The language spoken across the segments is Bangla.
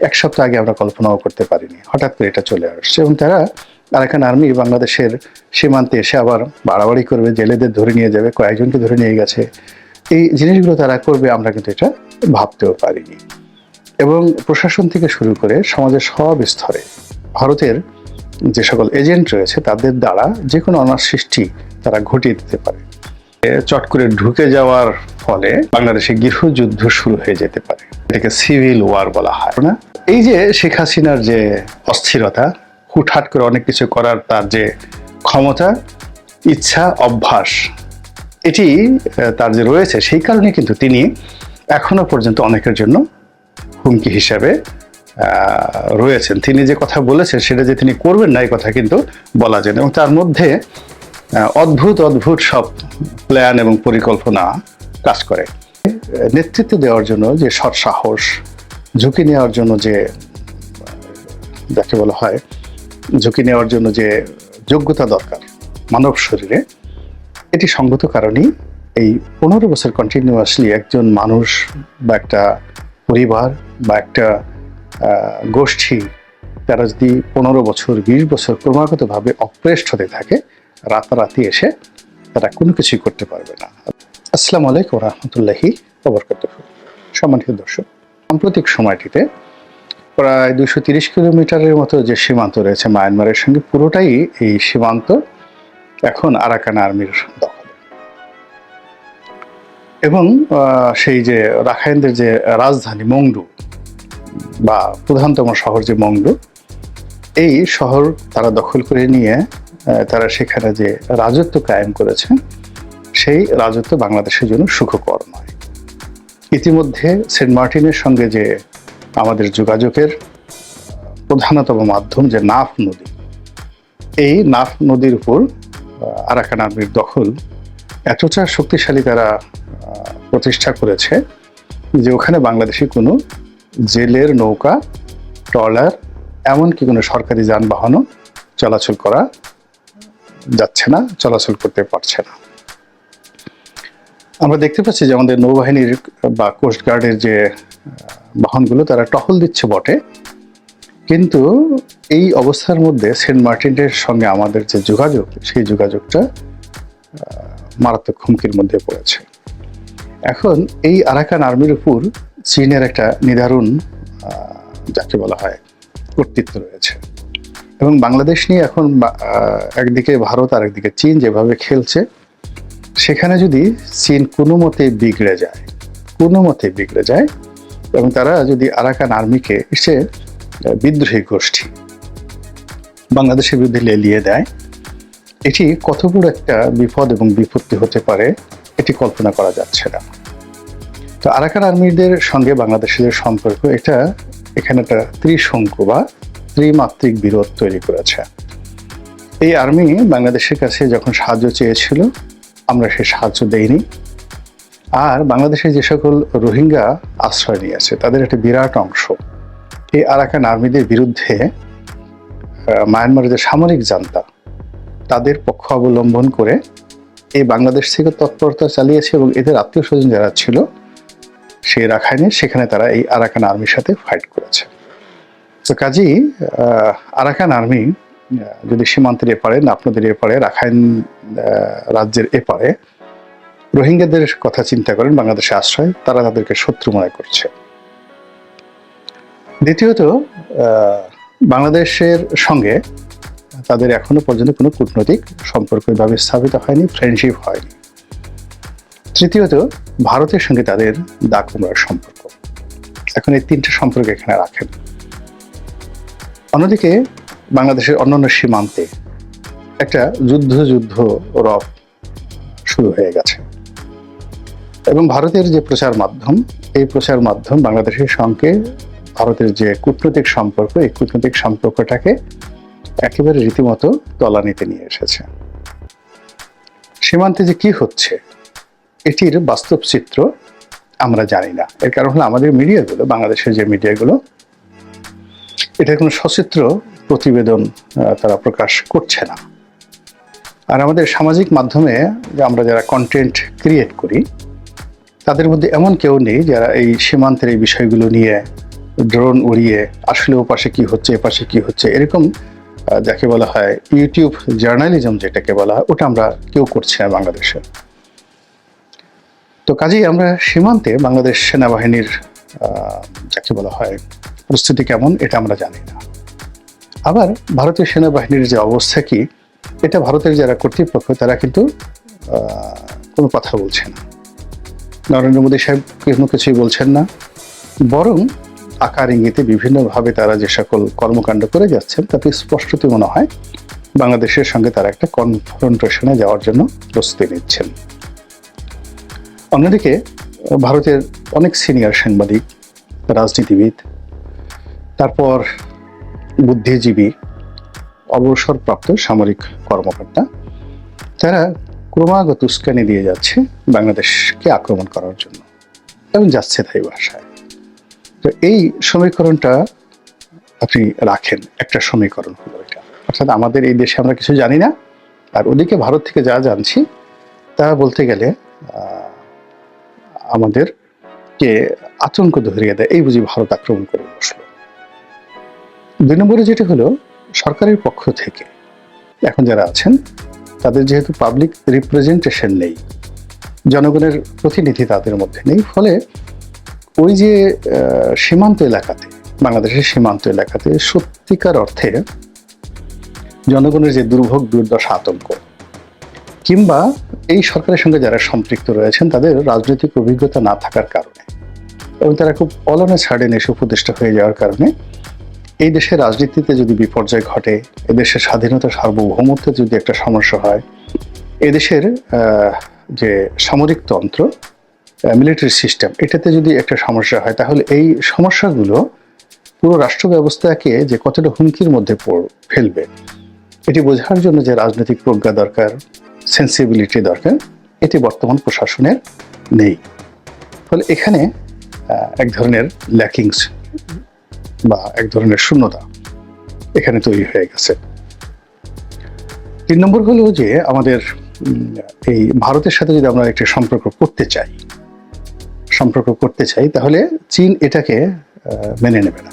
এক সপ্তাহ আগে আমরা কল্পনাও করতে পারিনি। হঠাৎ করে এটা চলে আসছে এবং তারা আরাকান আর্মি বাংলাদেশের সীমান্তে এসে আবার বাড়াবাড়ি করবে, জেলেদের ধরে নিয়ে যাবে, কয়েকজনকে ধরে নিয়ে গেছে। এই জিনিসগুলো তারা করবে আমরা কিন্তু এটা ভাবতেও পারিনি। এবং প্রশাসন থেকে শুরু করে সমাজের সব স্তরে, ভারতের যে সকল এজেন্ট রয়েছে, তাদের দ্বারা যে কোনো অনার সৃষ্টি তারা ঘটিয়ে দিতে পারে। চট করে ঢুকে যাওয়ার ফলে বাংলাদেশে গৃহযুদ্ধ শুরু হয়ে যেতে পারে, এটাকে সিভিল ওয়ার বলা হয়, না? এই যে শেখ হাসিনার যে অস্থিরতা, হুটহাট করে অনেক কিছু করার তার যে ক্ষমতা, ইচ্ছা, অভ্যাস, এটি তার যে রয়েছে, সেই কারণে কিন্তু তিনি এখনও পর্যন্ত অনেকের জন্য হুমকি হিসাবে রয়েছেন। তিনি যে কথা বলেছেন, সেটা যে তিনি করবেন না, এই কথা কিন্তু বলা যায় এবং তার মধ্যে অদ্ভুত অদ্ভুত সব প্ল্যান এবং পরিকল্পনা কাজ করে। নেতৃত্ব দেওয়ার জন্য যে সৎ সাহস, ঝুঁকি নেওয়ার জন্য যে, যাকে বলা হয়, ঝুঁকি নেওয়ার জন্য যে যোগ্যতা দরকার মানব শরীরে, এটি সঙ্গত কারণেই এই পনেরো বছর কন্টিনিউয়াসলি একজন মানুষ বা একটা পরিবার বা একটা গোষ্ঠী, তারা যদি পনেরো বছর, বিশ বছর ক্রমাগতভাবে অপ্রেস্ট হতে থাকে রাতারাতি এসে তারা কোনো কিছুই করতে পারবে না। আসসালামু আলাইকুম রহমতুল্লাহি সম্মানিত দর্শক, সাম্প্রতিক সময়টিতে প্রায় দুশো তিরিশ কিলোমিটারের মতো যে সীমান্ত রয়েছে মায়ানমারের সঙ্গে, পুরোটাই এই সীমান্ত এখন আরাকান আর্মির দখলে। এবং সেই যে রাখাইনদের যে রাজধানী মংডু বা প্রধানতম শহর যে মংডু, এই শহর তারা দখল করে নিয়ে তারা সেখানে যে রাজত্ব কায়েম করেছে সেই রাজত্ব বাংলাদেশের জন্য সুখকর নয়। ইতিমধ্যে সেন্ট মার্টিনের সঙ্গে যে আমাদের যোগাযোগের প্রধানতম মাধ্যম যে নাফ নদী, এই নাফ নদীর উপর আরাকান আর্মির দখল এতটা শক্তিশালী তারা প্রতিষ্ঠা করেছে যে ওখানে বাংলাদেশি কোনো জেলের নৌকা, ট্রলার, এমনকি কোনো সরকারি যানবাহনও চলাচল করা যাচ্ছে না, চলাচল করতে পারছে না। আমরা দেখতে পাচ্ছি যে আমাদের নৌবাহিনীর বা কোস্টগার্ডের যে বাহনগুলো, তারা টহল দিচ্ছে বটে। কিন্তু এই অবস্থার মধ্যে সেন্ট মার্টিনের সঙ্গে আমাদের যে যোগাযোগ, সেই যোগাযোগটা মারাত্মক হুমকির মধ্যে পড়েছে। এখন এই আরাকান আর্মির উপর চীনের একটা নিদারুণ যাকে বলা হয় কর্তৃত্ব রয়েছে। এবং বাংলাদেশ নিয়ে এখন একদিকে ভারত আর একদিকে চীন যেভাবে খেলছে, সেখানে যদি চীন কোনো মতে বিগড়ে যায়, কোনো মতে বিগড়ে যায়, এবং তারা যদি আরাকান আর্মিকে সে বিদ্রোহী গোষ্ঠী বাংলাদেশের বিরুদ্ধে লেলিয়ে দেয়, এটি কত বড় একটা বিপদ এবং বিপত্তি হতে পারে, এটি কল্পনা করা যাচ্ছে না। তো আরাকান আর্মিদের সঙ্গে বাংলাদেশের সম্পর্ক, এটা এখানে একটা ত্রিশঙ্কু বা ত্রিমাত্রিক বিরোধ তৈরি করেছে। এই আর্মি বাংলাদেশের কাছে যখন সাহায্য চেয়েছিল, আমরা সে সাহায্য দেইনি। আর বাংলাদেশে যে সকল রোহিঙ্গা আশ্রয় নিয়েছে, তাদের একটা বিরাট অংশ। এই আরাকান আর্মিদের বিরুদ্ধে মায়ানমারের যে সামরিক জান্তা, তাদের পক্ষ অবলম্বন করে এই বাংলাদেশ থেকে তৎপরতা চালিয়েছে এবং এদের আত্মীয় স্বজন যারা ছিল সেই রাখাইনে সেখানে তারা এই আরাকান আর্মির সাথে ফাইট করেছে। তো আহ, আরাকান আর্মি যদি সীমান্তের এপারে না আপনাদের এপারে রাখাইন রাজ্যের এপারে রোহিঙ্গাদের কথা চিন্তা করেন বাংলাদেশে আশ্রয় তারা তাদেরকে শত্রু মনে করছে। দ্বিতীয়ত বাংলাদেশের সঙ্গে তাদের এখনও পর্যন্ত কোনো কূটনৈতিক সম্পর্ক এভাবে স্থাপিত হয়নি ফ্রেন্ডশিপ হয়নি। তৃতীয়ত ভারতের সঙ্গে তাদের দাগ সম্পর্ক। এখন এই তিনটে সম্পর্ক এখানে রাখেন। অন্যদিকে বাংলাদেশের অন্যান্য সীমান্তে একটা যুদ্ধ যুদ্ধ রব শুরু হয়ে গেছে। এবং ভারতের যে প্রচার মাধ্যম, এই প্রচার মাধ্যম বাংলাদেশের সঙ্গে ভারতের যে কূটনৈতিক সম্পর্ক, এই কূটনৈতিক সম্পর্কটাকে একেবারে রীতিমতো তলানিতে নিয়ে এসেছে। সীমান্তে যে কি হচ্ছে, এটির বাস্তব চিত্র আমরা জানি না। এর কারণ হলো আমাদের মিডিয়াগুলো, বাংলাদেশের যে মিডিয়াগুলো এটার কোনো সচিত্র প্রতিবেদন তারা প্রকাশ করছে না। আর আমাদের সামাজিক মাধ্যমে আমরা যারা কন্টেন্ট ক্রিয়েট করি, তাদের মধ্যে এমন কেউ নেই যারা এই সীমান্তের এই বিষয়গুলো নিয়ে ড্রোন উড়িয়ে আসলে ও পাশে কি হচ্ছে এ পাশে কি হচ্ছে, এরকম যাকে বলা হয় ইউটিউব জার্নালিজম যেটাকে বলা হয়, ওটা আমরা কেউ করছি না বাংলাদেশে। তো কাজেই আমরা সীমান্তে বাংলাদেশ সেনাবাহিনীর যাকে বলা হয় পরিস্থিতি কেমন এটা আমরা জানি না। আবার ভারতীয় সেনাবাহিনীর যে অবস্থা কি, এটা ভারতের যারা কর্তৃপক্ষ, তারা কিন্তু কোনো কথা বলছে না। নরেন্দ্র মোদী সাহেব কোনো কিছুই বলছেন না। বরং আকার ইঙ্গিতে বিভিন্নভাবে তারা যে সকল কর্মকাণ্ড করে যাচ্ছেন, তাতে স্পষ্টতই মনে হয় বাংলাদেশের সঙ্গে তারা একটা কনফ্রন্টেশনে যাওয়ার জন্য প্রস্তুতি নিচ্ছেন। অন্যদিকে, ভারতের অনেক সিনিয়র সাংবাদিক, রাজনীতিবিদ তারপর বুদ্ধিজীবী, অবসরপ্রাপ্ত সামরিক কর্মকর্তা, তারা ক্রমাগত উস্কানি দিয়ে যাচ্ছে বাংলাদেশকে আক্রমণ করার জন্য এবং যাচ্ছে তাই ভাষায় তো এই সমীকরণটা আপনি রাখেন, একটা সমীকরণ হলো এটা। অর্থাৎ আমাদের এই দেশে আমরা কিছু জানি না, আর ওদিকে ভারত থেকে যা জানছি, তা বলতে গেলে আমাদেরকে আতঙ্ক ধরিয়ে দেয়, এই বুঝি ভারত আক্রমণ করে দুই নম্বরে যেটা হলো, সরকারের পক্ষ থেকে। এখন যারা আছেন, তাদের যেহেতু পাবলিক রিপ্রেজেন্টেশন নেই, জনগণের প্রতিনিধি তাদের মধ্যে নেই, ফলে ওই যে সীমান্ত এলাকাতে, বাংলাদেশের সীমান্ত এলাকাতে সত্যিকার অর্থে জনগণের যে দুর্ভোগ, দুর্দশা, আতঙ্ক, কিংবা এই সরকারের সঙ্গে যারা সম্পৃক্ত রয়েছেন, তাদের রাজনৈতিক অভিজ্ঞতা না থাকার কারণে, এবং তারা খুব অলনে ছাড়েন এসে উপদেষ্টা হয়ে যাওয়ার কারণে এই দেশের রাজনীতিতে যদি বিপর্যয় ঘটে, এদেশের স্বাধীনতা সার্বভৌমত্বে যদি একটা সমস্যা হয় এদেশের যে সামরিক তন্ত্র মিলিটারি সিস্টেম এটাতে যদি একটা সমস্যা হয়, তাহলে এই সমস্যাগুলো পুরো রাষ্ট্র ব্যবস্থাকে যে কতটা হুমকির মধ্যে ফেলবে, এটি বোঝার জন্য যে রাজনৈতিক প্রজ্ঞা দরকার সেন্সিবিলিটি দরকার, এটি বর্তমান প্রশাসনের নেই। ফলে এখানে এক ধরনের ল্যাকিংস বা এক ধরনের শূন্যতা এখানে তৈরি হয়ে গেছে। তিন নম্বর হলো যে আমাদের এই ভারতের সাথে যদি আমরা একটি সম্পর্ক করতে চাই, সম্পর্ক করতে চাই, তাহলে চীন এটাকে মেনে নেবে না।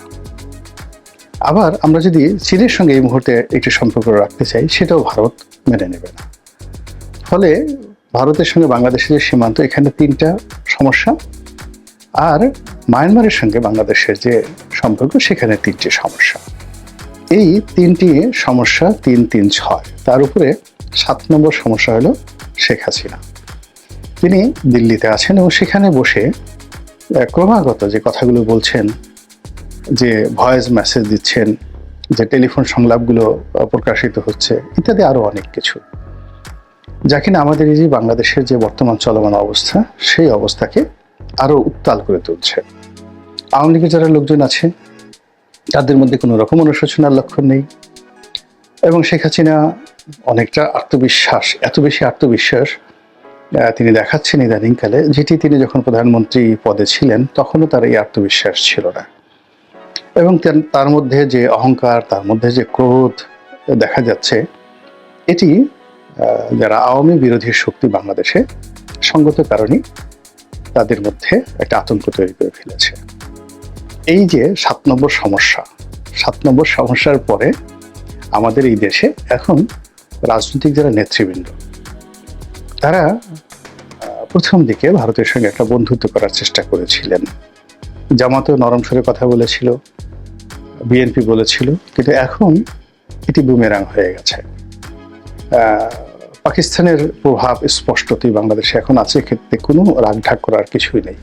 আবার আমরা যদি চীনের সঙ্গে এই মুহূর্তে একটি সম্পর্ক রাখতে চাই, সেটাও ভারত মেনে নেবে না। ফলে ভারতের সঙ্গে বাংলাদেশের যে সীমান্ত এখানে তিনটা সমস্যা। আর মায়ানমারের সঙ্গে বাংলাদেশের যে সম্পর্ক, সেখানে তিনটি সমস্যা। এই তিনটি সমস্যা তিন তিন ছয়, তার উপরে সাত নম্বর সমস্যা হলো শেখ হাসিনা। তিনি দিল্লিতে আছেন এবং সেখানে বসে ক্রমাগত যে কথাগুলো বলছেন, যে ভয়েস মেসেজ দিচ্ছেন, যে টেলিফোন সংলাপগুলো প্রকাশিত হচ্ছে, ইত্যাদি আরও অনেক কিছু। যা কিনা আমাদের এই যে বাংলাদেশের যে বর্তমান চলমান অবস্থা, সেই অবস্থাকে আরও উত্তাল করে তুলছে। আওয়ামী লীগের যারা লোকজন আছে, তাদের মধ্যে কোনো রকম অনুশোচনার লক্ষণ নেই। এবং শেখ হাসিনা অনেকটা আত্মবিশ্বাস, এত বেশি আত্মবিশ্বাস তিনি দেখাচ্ছেন ইদানিংকালে, যেটি তিনি যখন প্রধানমন্ত্রী পদে ছিলেন, তখনও তার এই আত্মবিশ্বাস ছিল না। এবং তার মধ্যে যে অহংকার, তার মধ্যে যে ক্রোধ দেখা যাচ্ছে, এটি যারা আওয়ামী বিরোধী শক্তি বাংলাদেশে, সঙ্গত কারণে তাদের মধ্যে একটা আতঙ্ক তৈরি করে ফেলেছে। এই যে সাত নম্বর সমস্যা, সাত নম্বর সমস্যার পরে আমাদের এই দেশে এখন রাজনৈতিক যারা নেতৃবৃন্দ, তারা প্রথম দিকে ভারতের সঙ্গে একটা বন্ধুত্ব করার চেষ্টা করেছিলেন। জামাতেও নরম সুরে কথা বলেছিল, বিএনপি বলেছিল, কিন্তু এখন এটি বুমেরাং হয়ে গেছে। পাকিস্তানের প্রভাব স্পষ্টতই বাংলাদেশে এখন আছে ক্ষেত্রে কোনো রাগঢাক করার কিছুই নেই।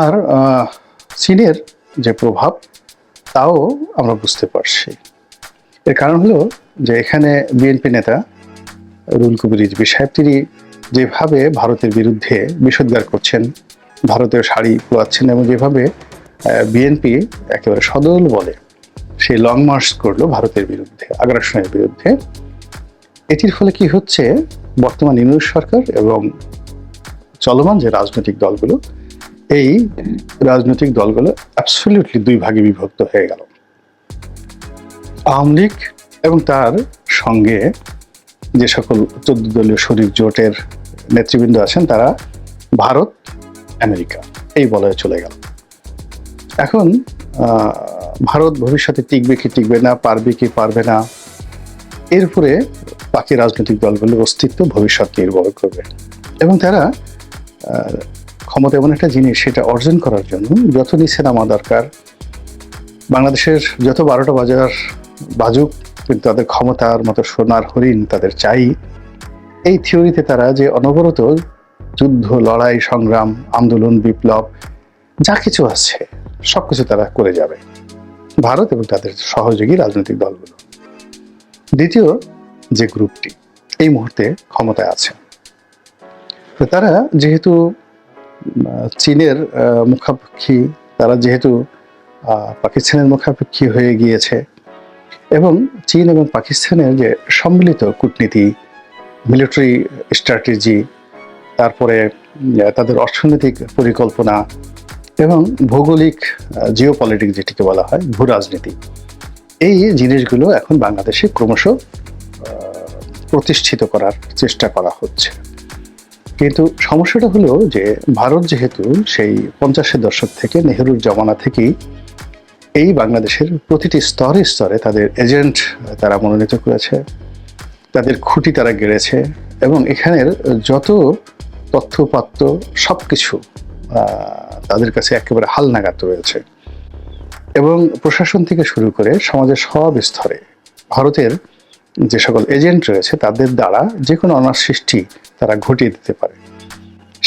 আর চীনের যে প্রভাব, তাও আমরা বুঝতে পারছি। এর কারণ হলো যে এখানে বিএনপি নেতা রুল কবির রিজভী সাহেব, তিনি যেভাবে ভারতের বিরুদ্ধে বিষোদ্গার করছেন ভারতীয় শাড়ি পোয়াচ্ছেন এবং যেভাবে বিএনপি একেবারে সদল বলে সেই লং মার্চ করল ভারতের বিরুদ্ধে, আগ্রাসনের বিরুদ্ধে এটির ফলে কি হচ্ছে? বর্তমান ইউনিট সরকার এবং চলমান যে রাজনৈতিক দলগুলো, এই রাজনৈতিক দলগুলো অ্যাবসলিউটলি দুই ভাগে বিভক্ত হয়ে গেল। আওয়ামী লীগ এবং তার সঙ্গে যে সকল চোদ্দ দলীয় শরীর জোটের নেতৃবৃন্দ আছেন, তারা ভারত, আমেরিকা, এই বলয়ে চলে গেল। এখন ভারত ভবিষ্যতে টিকবে কি টিকবে না, পারবে কি পারবে না, এর উপরে বাকি রাজনৈতিক দলগুলোর অস্তিত্ব ভবিষ্যৎ নির্ভর করবে। এবং তারা ক্ষমতা এমন একটা জিনিস, সেটা অর্জন করার জন্য যত নিচে নামা দরকার, বাংলাদেশের যত বারোটা বাজার বাজুক, কিন্তু তাদের ক্ষমতার মতো সোনার হরিণ তাদের চাই। এই থিওরিতে তারা যে অনবরত যুদ্ধ, লড়াই, সংগ্রাম, আন্দোলন, বিপ্লব, যা কিছু আছে, সবকিছু তারা করে যাবে। ভারত এবং তাদের সহযোগী রাজনৈতিক দলগুলো। দ্বিতীয় যে গ্রুপটি এই মুহূর্তে ক্ষমতায় আছে। তারা যেহেতু চীনের মুখাপেক্ষী, তারা যেহেতু পাকিস্তানের মুখাপেক্ষী হয়ে গিয়েছে এবং চীন এবং পাকিস্তানের যে সম্মিলিত কূটনীতি মিলিটারি স্ট্র্যাটেজি তারপরে তাদের অর্থনৈতিক পরিকল্পনা এবং ভৌগোলিক জিও যেটিকে বলা হয় ভূ রাজনীতি এই জিনিসগুলো এখন বাংলাদেশে ক্রমশ প্রতিষ্ঠিত করার চেষ্টা করা হচ্ছে। কিন্তু সমস্যাটা হলো যে ভারত যেহেতু সেই পঞ্চাশের দশক থেকে নেহরুর জমানা থেকেই এই বাংলাদেশের প্রতিটি স্তরে স্তরে তাদের এজেন্ট তারা মনোনীত করেছে, তাদের খুঁটি তারা গেড়েছে এবং এখানের যত তথ্যপাত্র সব কিছু তাদের কাছে একেবারে হালনাগাদ রয়েছে। এবং প্রশাসন থেকে শুরু করে সমাজের সব স্তরে, ভারতের যে সকল এজেন্ট রয়েছে, তাদের দ্বারা যে কোনো অনার সৃষ্টি তারা ঘটিয়ে দিতে পারে।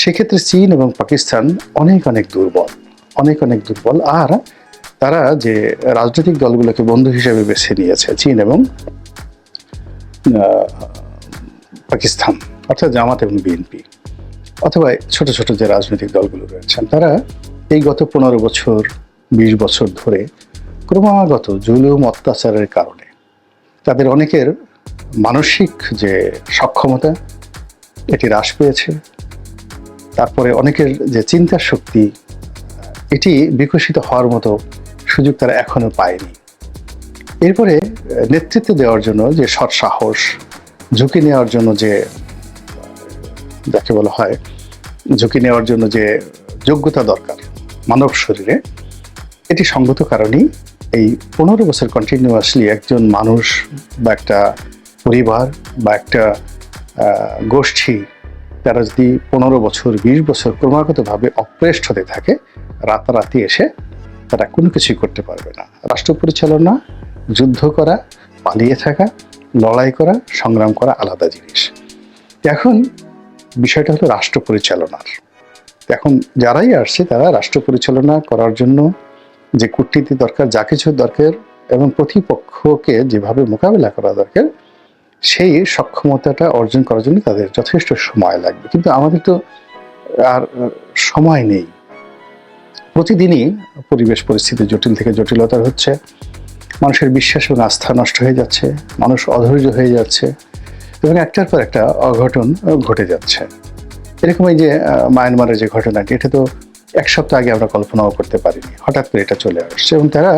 সেক্ষেত্রে চীন এবং পাকিস্তান অনেক অনেক দুর্বল, অনেক অনেক দুর্বল। আর তারা যে রাজনৈতিক দলগুলোকে বন্ধু হিসেবে বেছে নিয়েছে, চীন এবং পাকিস্তান, অর্থাৎ জামাত এবং বিএনপি, অথবা ছোট ছোট যে রাজনৈতিক দলগুলো রয়েছেন তারা এই গত পনেরো বছর, বিশ বছর ধরে ক্রমাগত জুলুম, অত্যাচারের কারণে তাদের অনেকের মানসিক যে সক্ষমতা, এটি হ্রাস পেয়েছে। তারপরে অনেকের যে চিন্তার শক্তি, এটি বিকশিত হওয়ার মতো সুযোগ তারা এখনও পায়নি। এরপরে নেতৃত্ব দেওয়ার জন্য যে সৎ সাহস, ঝুঁকি নেওয়ার জন্য যে, যাকে বলা হয়, ঝুঁকি নেওয়ার জন্য যে যোগ্যতা দরকার মানব শরীরে, এটি সঙ্গত কারণেই এই পনেরো বছর কন্টিনিউয়াসলি একজন মানুষ বা একটা পরিবার বা একটা গোষ্ঠী তারা যদি পনেরো বছর, বিশ বছর ক্রমাগতভাবে অপ্রেস্ট হতে থাকে, রাতারাতি এসে তারা কোনো কিছুই করতে পারবে না। রাষ্ট্র পরিচালনা, যুদ্ধ করা, পালিয়ে থাকা, লড়াই করা, সংগ্রাম করা আলাদা জিনিস। এখন বিষয়টা হলো রাষ্ট্র পরিচালনার। এখন যারাই আসছে তারা রাষ্ট্র পরিচালনা করার জন্য যে কূটনীতি দরকার, যা কিছু দরকার এবং প্রতিপক্ষকে যেভাবে মোকাবিলা করা দরকার, সেই সক্ষমতাটা অর্জন করার জন্য তাদের যথেষ্ট সময় লাগবে। কিন্তু আমাদের তো আর সময় নেই। প্রতিদিনই পরিবেশ পরিস্থিতি জটিল থেকে জটিলতর হচ্ছে। মানুষের বিশ্বাস এবং আস্থা নষ্ট হয়ে যাচ্ছে, মানুষ অধৈর্য হয়ে যাচ্ছে এবং একটার পর একটা অঘটন ঘটে যাচ্ছে। এরকম এই যে মায়ানমারের যে ঘটনাটি, এটা তো এক সপ্তাহ আগে আমরা কল্পনাও করতে পারিনি। হঠাৎ করে এটা চলে আসছে এবং তারা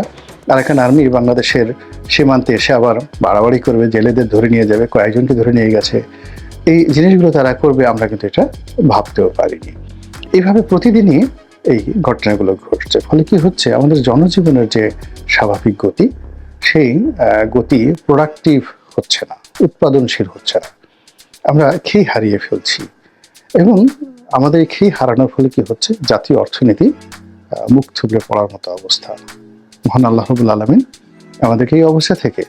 আরাকান আর্মি বাংলাদেশের সীমান্তে এসে আবার বাড়াবাড়ি করবে, জেলেদের ধরে নিয়ে যাবে, কয়েকজনকে ধরে নিয়ে গেছে। এই জিনিসগুলো তারা করবে, আমরা কিন্তু এটা ভাবতেও পারিনি। এইভাবে প্রতিদিনই এই ঘটনাগুলো ঘটছে। ফলে কি হচ্ছে, আমাদের জনজীবনের যে স্বাভাবিক গতি, সেই গতি প্রোডাক্টিভ হচ্ছে না, উৎপাদনশীল হচ্ছে না। আমরা খেয়ে হারিয়ে ফেলছি। এবং আমাদের এই হারানোর ফলে কি হচ্ছে? জাতীয় অর্থনীতি মুখ থুবড়ে পড়ার মতো অবস্থা। মহান আল্লাহবুল আলমিন আমাদেরকে এই অবস্থা থেকে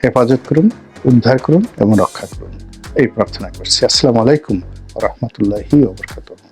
হেফাজত করুন, উদ্ধার করুন এবং রক্ষা করুন। এই প্রার্থনা করছি। আসসালামু আলাইকুম রহমতুল্লাহি ওবরকাতুহ